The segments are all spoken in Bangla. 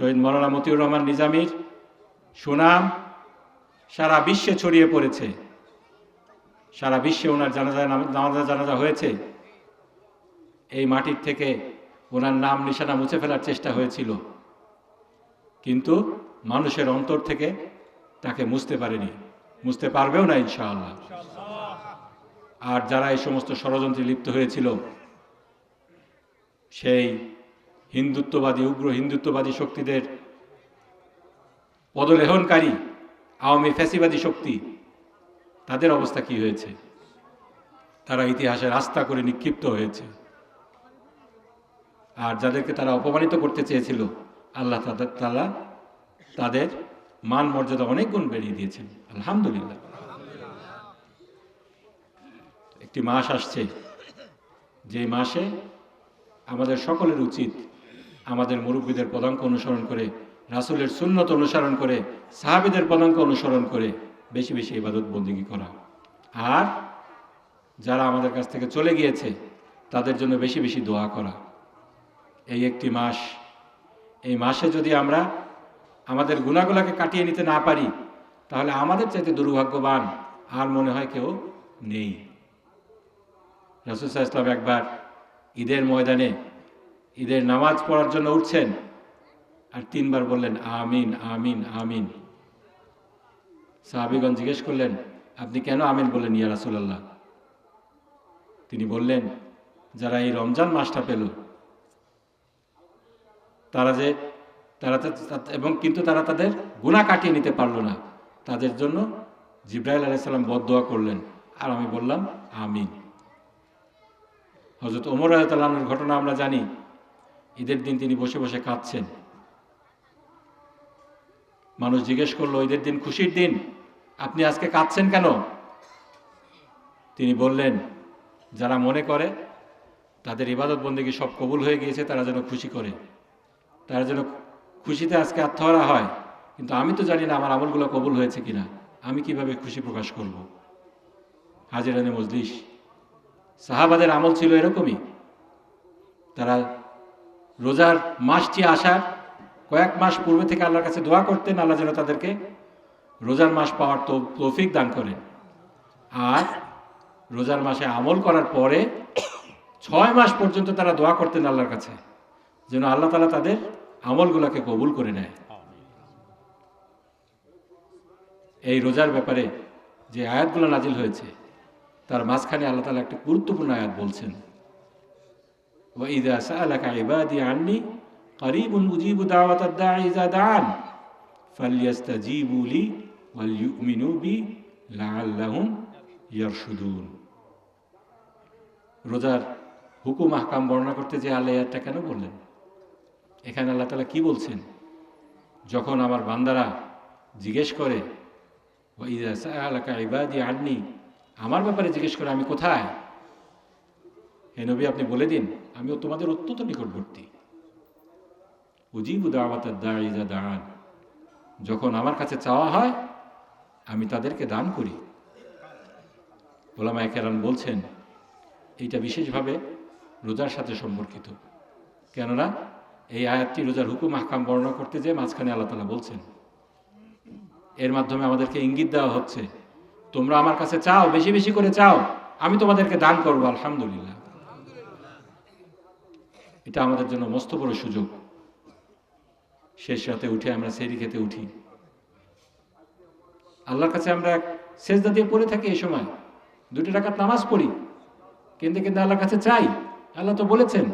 শহীদ মৌলানা মতিউর রহমান নিজামীর সুনাম সারা বিশ্বে ছড়িয়ে পড়েছে। সারা বিশ্বে ওনার জানাজা নামাজা জানাজা হয়েছে। এই মাটির থেকে ওনার নাম নিশানা মুছে ফেলার চেষ্টা হয়েছিল। কিন্তু মানুষের অন্তর থেকে তাকে মুছতে পারেনি। মুছতে পারবেও না, ইনশাআল্লাহ। আর যারা এই সমস্ত ষড়যন্ত্রে লিপ্ত হয়েছিল, সেই হিন্দুত্ববাদী, উগ্র হিন্দুত্ববাদী শক্তিদের পদলেহনকারী আওয়ামী ফ্যাসিবাদী শক্তি, তাদের অবস্থা কি হয়েছে? তারা ইতিহাসে রাস্তা করে নিক্ষিপ্ত হয়েছে। আর যাদেরকে তারা অপমানিত করতে চেয়েছিল, আল্লাহ তাদের তালা তাদের মান মর্যাদা অনেক গুণ বেরিয়ে দিয়েছেন। আলহামদুলিল্লাহ। একটি মাস আসছে। যে মাসে আমাদের সকলের উচিত আমাদের মুরব্বীদের পদাঙ্ক অনুসরণ করে, রাসুলের সুন্নত অনুসরণ করে, সাহাবিদের পদাঙ্ক অনুসরণ করে বেশি বেশি ইবাদত বন্দিগি করা। আর যারা আমাদের কাছ থেকে চলে গিয়েছে, তাদের জন্য বেশি বেশি দোয়া করা। এই একটি মাস, এই মাসে যদি আমরা আমাদের গুণাগুলাকে কাটিয়ে নিতে না পারি, তাহলে আমাদের চাইতে দুর্ভাগ্যবান আর মনে হয় কেউ নেই। রাসুসাহ ইসলাম একবার ঈদের ময়দানে ঈদের নামাজ পড়ার জন্য উঠছেন আর তিনবার বললেন, আমিন আমিন আমিন। সাহাবিগঞ্জ জিজ্ঞেস করলেন, আপনি কেন আমিন বললেন ইয়া রাসুলাল্লাহ? তিনি বললেন, যারা এই রমজান মাসটা পেল, তারা যে, তারা এবং কিন্তু তারা তাদের গুণা কাটিয়ে নিতে পারল না। তাদের জন্য জিব্রাইল আলাইসাল্লাম বদোয়া করলেন আর আমি বললাম, আমিন। হজরত ওমর আয়তাল্লামের ঘটনা আমরা জানি। ঈদের দিন তিনি বসে বসে কাঁদছেন। মানুষ জিজ্ঞেস করল, ঈদের দিন খুশির দিন? আপনি আজকে কাঁদছেন কেন? তিনি বললেন, যারা মনে করে, তাদের ইবাদত বন্দেগী সব কবুল হয়ে গিয়েছে, তারা যেন খুশি করে। তারা যেন খুশিতে আজকে আত্মহারা হয়। কিন্তু আমি তো জানি না আমার আমলগুলো কবুল হয়েছে কিনা। আমি কীভাবে খুশি প্রকাশ করব? হাজিরানে মজলিস। সাহাবাদের আমল ছিল এরকমই। তারা রোজার মাসটি আসার কয়েক মাস পূর্বে থেকে আল্লাহর কাছে দোয়া করতেন, আল্লাহ যেন তাদেরকে রোজার মাস পাওয়ার তো তৌফিক দান করেন। আর রোজার মাসে আমল করার পরে ছয় মাস পর্যন্ত তারা দোয়া করতেন আল্লাহর কাছে, যেন আল্লাহ তালা তাদের আমলগুলোকে কবুল করে নেয়। এই রোজার ব্যাপারে যে আয়াতগুলো নাজিল হয়েছে, তার মাঝখানে আল্লাহ তালা একটা গুরুত্বপূর্ণ আয়াত বলছেন। ওয়াইদা সালাকা ইবাদি আননি করিবুল উজিবু দাওয়াত দা ইজা দান ফালিয়াস্তাজিবু লি ওয়াল ইউমিনু বি লাআল্লাহুম রোজার হুকুম আহকাম বর্ণনা করতে যে আল্লাহ ইয়ারটা কেন বললেন? এখানে আল্লাহ তালা কি বলছেন? যখন আমার বান্দারা জিজ্ঞেস করে আননি? আমার ব্যাপারে জিজ্ঞেস করে, আমি কোথায়? হে নবী, আপনি বলে দিন। আমিও তোমাদের অত্যন্ত নিকটবর্তী। উজিবু দাওয়াতার দাঁড়িয়ে দাঁড়ান, যখন আমার কাছে চাওয়া হয়, আমি তাদেরকে দান করি। ওলামা কেরান বলছেন, এইটা বিশেষভাবে রোজার সাথে সম্পর্কিত। কেননা, এই আয়াতটি রোজার হুকুম হাকাম বর্ণনা করতে যে মাঝখানে আল্লাহ তালা বলছেন, এর মাধ্যমে আমাদেরকে ইঙ্গিত দেওয়া হচ্ছে, তোমরা আমার কাছে চাও, বেশি বেশি করে চাও, আমি তোমাদেরকে দান করব, আলহামদুলিল্লাহ। এটা আমাদের জন্য মস্ত বড় সুযোগ। শেষ রাতে উঠে আমরা সেরি খেতে উঠি। আল্লাহর কাছে আমরা সেজদা দিয়ে পড়ে থাকি এই সময়। দুটি টাকার নামাজ পড়ি। কিন্তু কিন্তু আল্লাহর কাছে চাই। আল্লাহ তো বলেছেন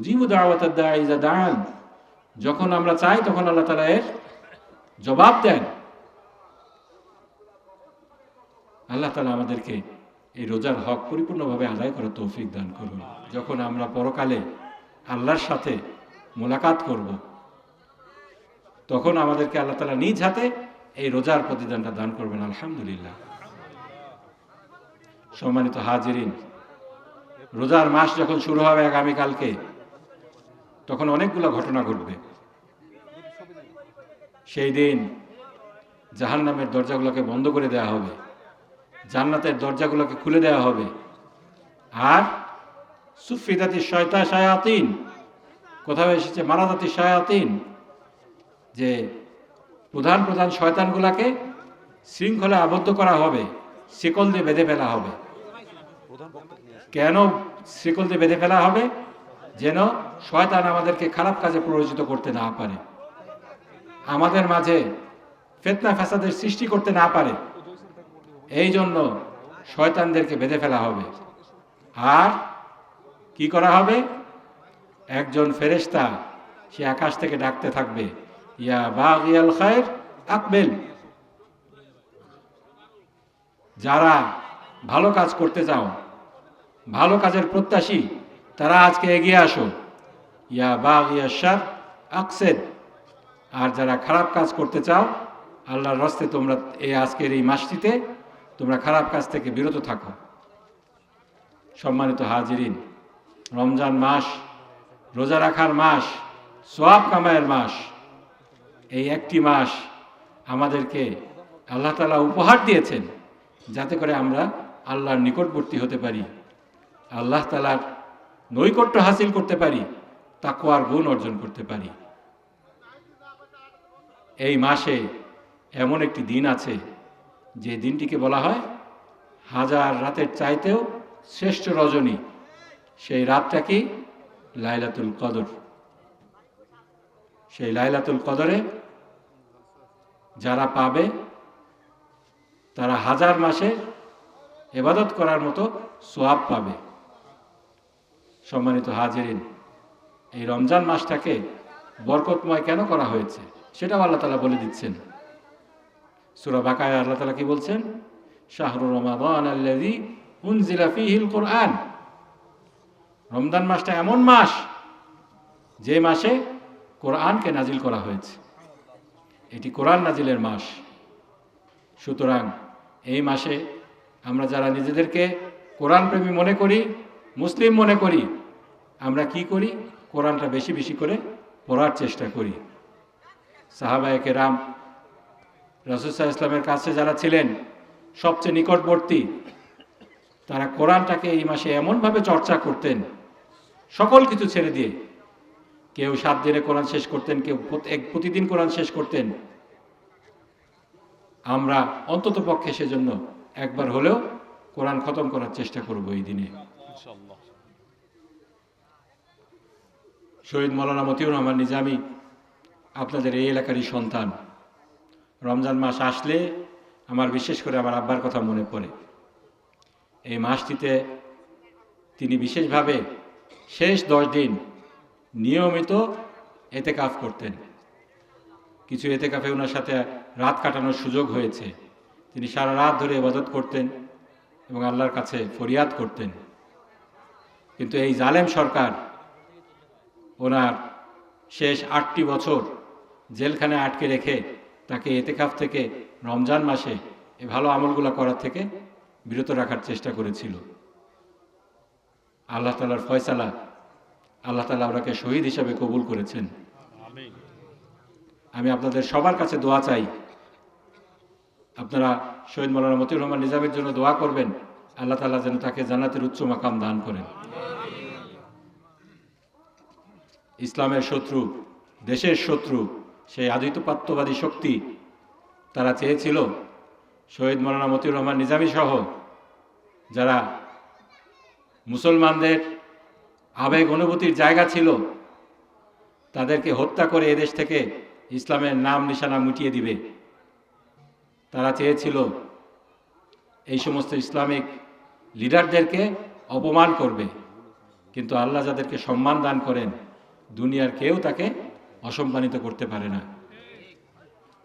জিবু দাওয়াতার দাইজা দান যখন আমরা চাই, তখন আল্লাহ তালা এর জবাব দেন। আল্লাহ তালা আমাদেরকে এই রোজার হক পরিপূর্ণভাবে আদায় করার তৌফিক দান করুন। যখন আমরা পরকালে আল্লাহর সাথে মোলাকাত করব। তখন আমাদেরকে আল্লাহ তালা নিজ হাতে এই রোজার প্রতিদানটা দান করবেন, আলহামদুলিল্লাহ। সম্মানিত হাজিরিন, রোজার মাস যখন শুরু হবে আগামীকালকে, তখন অনেকগুলো ঘটনা ঘটবে। সেই দিন জাহান নামের দরজাগুলোকে বন্ধ করে দেওয়া হবে, জান্নাতের দরজাগুলোকে খুলে দেওয়া হবে। আর সুফিদাতি শয়তা শায়াতিন। কোথাও এসেছে মারাদাতি শায়াতিন, যে প্রধান প্রধান শয়তানগুলাকে শৃঙ্খলা আবদ্ধ করা হবে, শিকল দিয়ে বেঁধে ফেলা হবে। কেন শিকল দিয়ে বেঁধে ফেলা হবে? যেন শয়তান আমাদেরকে খারাপ কাজে প্ররোচিত করতে না পারে। আমাদের মাঝে ফেতনা ফ্যাসাদের সৃষ্টি করতে না পারে। এই জন্য শয়তানদেরকে বেঁধে ফেলা হবে। আর কি করা হবে? একজন ফেরেশতা, সে আকাশ থেকে ডাকতে থাকবে, ইয়া বাগিয়াল খায়ের আকবেল যারা ভালো কাজ করতে চাও, ভালো কাজের প্রত্যাশী, তারা আজকে এগিয়ে আসো। ইয়া বাগ ইয়া শার, আকসেদ। আর যারা খারাপ কাজ করতে চাও, আল্লাহর রস্তে তোমরা এই আজকের এই মাসটিতে তোমরা খারাপ কাজ থেকে বিরত থাকো। সম্মানিত হাজিরিন রমজান মাস, রোজা রাখার মাস, সোয়াব কামায়ের মাস, এই একটি মাস আমাদেরকে আল্লাহ তালা উপহার দিয়েছেন যাতে করে আমরা আল্লাহর নিকটবর্তী হতে পারি, আল্লাহ তালার নৈকট্য হাসিল করতে পারি তাকুয়ার গুণ অর্জন করতে পারি। এই মাসে এমন একটি দিন আছে, যে দিনটিকে বলা হয় হাজার রাতের চাইতেও শ্রেষ্ঠ রজনী। সেই রাতটা কি? লাইলাতুল কদর। সেই লাইলাতুল কদরে যারা পাবে, তারা হাজার মাসে এবাদত করার মতো সোয়াব পাবে। সম্মানিত হাজিরিন, এই রমজান মাসটাকে বরকতময় কেন করা হয়েছে? সেটাও আল্লাহ তালা বলে দিচ্ছেন। সুরা বাকায় আল্লাহ তালা কি বলছেন? শাহরুর রমাদান আল্লাযী উনজিলা ফীহিল কোরআন। রমজান মাসটা এমন মাস যে মাসে কোরআনকে নাজিল করা হয়েছে। এটি কোরআন নাজিলের মাস। সুতরাং এই মাসে আমরা যারা নিজেদেরকে কোরআন প্রেমী মনে করি, মুসলিম মনে করি, আমরা কি করি? কোরআনটা বেশি বেশি করে পড়ার চেষ্টা করি। সাহাবায়কে রাম রসুল্লাহ ইসলামের কাছে যারা ছিলেন, সবচেয়ে নিকটবর্তী, তারা কোরআনটাকে এই মাসে এমনভাবে চর্চা করতেন সকল কিছু ছেড়ে দিয়ে কেউ সাত দিনে কোরআন শেষ করতেন, কেউ প্রতিদিন কোরআন শেষ করতেন। আমরা অন্তত পক্ষে সেজন্য একবার হলেও কোরআন খতম করার চেষ্টা করব এই দিনে। শহীদ মৌলানা মতিউর রহমান নিজামি আপনাদের এই এলাকারই সন্তান। রমজান মাস আসলে আমার বিশেষ করে আমার আব্বার কথা মনে পড়ে। এই মাসটিতে তিনি বিশেষভাবে শেষ দশ দিন নিয়মিত এতে কাফ করতেন। কিছু এতে কাফে ওনার সাথে রাত কাটানোর সুযোগ হয়েছে। তিনি সারা রাত ধরে ইবাদত করতেন এবং আল্লাহর কাছে ফরিয়াদ করতেন। কিন্তু এই জালেম সরকার ওনার শেষ আটটি বছর জেলখানে আটকে রেখে তাকে এতেকাফ থেকে রমজান মাসে এই ভালো আমলগুলো করার থেকে বিরত রাখার চেষ্টা করেছিল। আল্লাহ তালার ফয়সালা আল্লাহ তালা ওনাকে শহীদ হিসাবে কবুল করেছেন। আমি আপনাদের সবার কাছে দোয়া চাই। আপনারা শহীদ মৌলানা মতিউর রহমান নিজামের জন্য দোয়া করবেন। আল্লাহ তালা যেন তাকে জান্নাতের উচ্চ মাকাম দান করেন। ইসলামের শত্রু দেশের শত্রু সেই আদিতপাত্যবাদী শক্তি তারা চেয়েছিল শহীদ মৌলানা মতিউর রহমান নিজামী সহ যারা মুসলমানদের আবেগ অনুভূতির জায়গা ছিল, তাদেরকে হত্যা করে এদেশ থেকে ইসলামের নাম নিশানা মুটিয়ে দিবে। তারা চেয়েছিল এই সমস্ত ইসলামিক লিডারদেরকে অপমান করবে, কিন্তু আল্লাহ যাদেরকে সম্মান দান করেন, দুনিয়ার কেউ তাকে অসম্মানিত করতে পারে না।